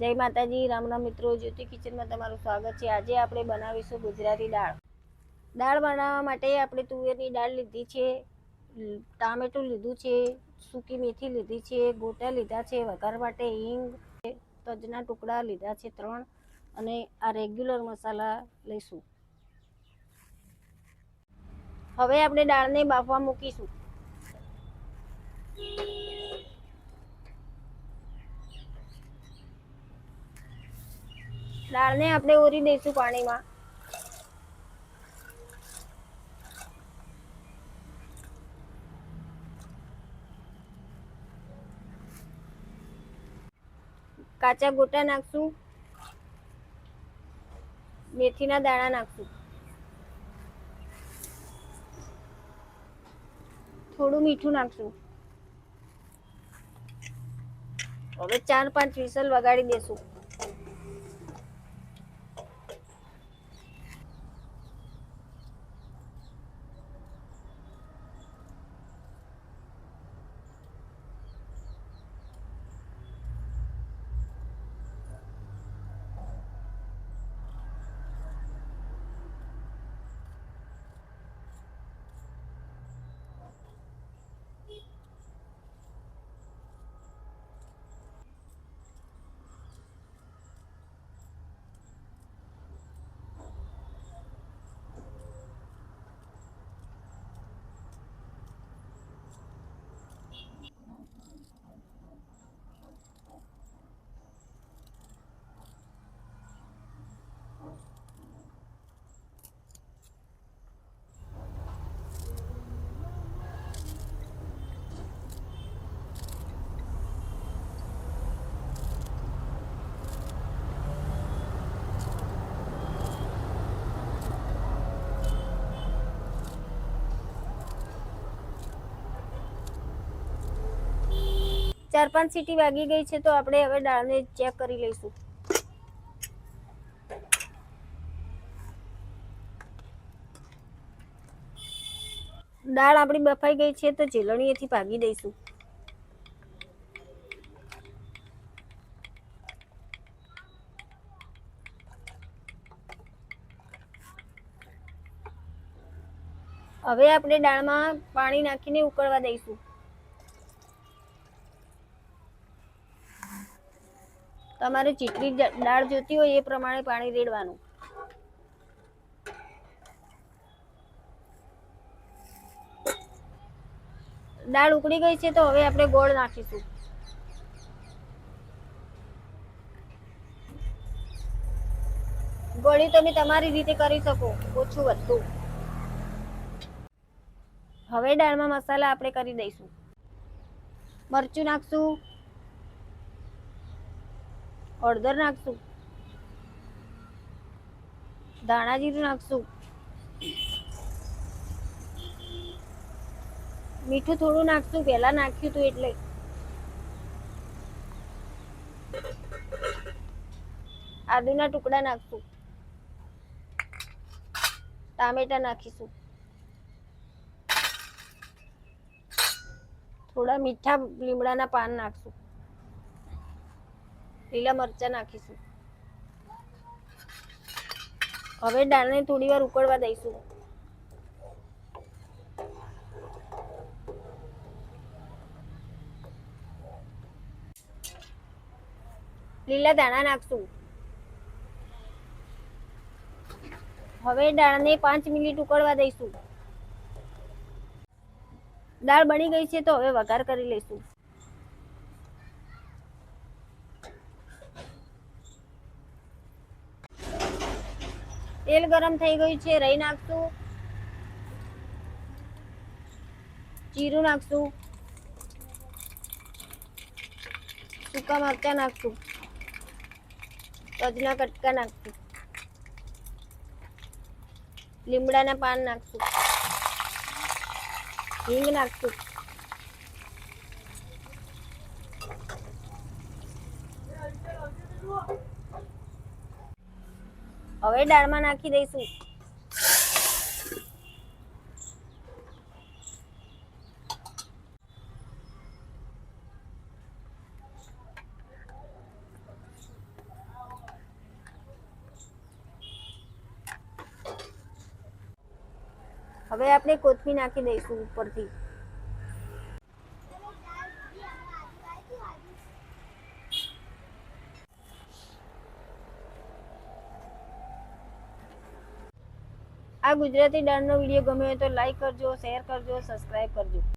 જય માતાજી, રામ રામ મિત્રો, જ્યોતિ કિચનમાં તમારું સ્વાગત છે. આજે આપણે બનાવીશું ગુજરાતી દાળ. દાળ બનાવવા માટે આપણે તુવેરની દાળ લીધી છે, ટામેટું લીધું છે, સૂકી મેથી લીધી છે, ગોટા લીધા છે, વઘાર માટે હિંગ, તજના ટુકડા લીધા છે ત્રણ, અને આ રેગ્યુલર મસાલા લઈશું. હવે આપણે દાળને બાફવા મૂકીશું. દાળને આપણે ઓરી દઈશું પાણીમાં. કાચા ગોટા નાખશું. મેથીના દાણા નાખશું. થોડું મીઠું નાખશું. હવે ચાર પાંચ વિસલ વગાડી દેશું. ચાર પાંચ સીટી વાગી ગઈ છે તો આપણે હવે દાળને ચેક કરી લઈશું. દાળ આપણી બફાઈ ગઈ છે તો ચીલણીએથી ભાગી દઈશું. હવે આપણે દાળમાં પાણી નાખીને ઉકળવા દઈશું. તમારે જેટલી દાળ જોતી હોય એ પ્રમાણે પાણી રેડવાનું. દાળ ઉકળી ગઈ છે તો હવે આપણે ગોળ નાખીશું. ગોળી તમે તમારી રીતે કરી શકો, ઓછું વધતું. હવે દાળમાં મસાલા આપણે કરી દઈશું. મરચું નાખશું હળદર નાખશું. ધાણા જીરું નાખશું. મીઠું થોડું નાખશું, પહેલા નાખ્યું હતું એટલે. આદુના ટુકડા નાખશું. ટામેટા નાખીશું. થોડા મીઠા લીમડાના પાન નાખશું. લીલા મરચા નાખીશું. હવે દાળને થોડી વાર ઉકળવા દઈશું. લીલા દાણા નાખશું. હવે દાળને પાંચ મિનિટ ઉકળવા દઈશું. દાળ બની ગઈ છે તો હવે વઘાર કરી લઈશું. તેલ ગરમ થઈ ગયું છે, રહી નાખશું. જીરું નાખશું. સૂકા મરચા નાખશું. તજના કટકા નાખશું. લીમડાના પાન નાખશું. હિંગ નાખશું. હવે દાળમાં નાખી દઈશું. હવે આપણે કોથમી નાખી દઈશું ઉપરથી. આ ગુજરાતી ડાળનો વીડિયો ગમ્યો હોય તો લાઈક કરજો શેર કરજો સબસ્ક્રાઈબ કરજો.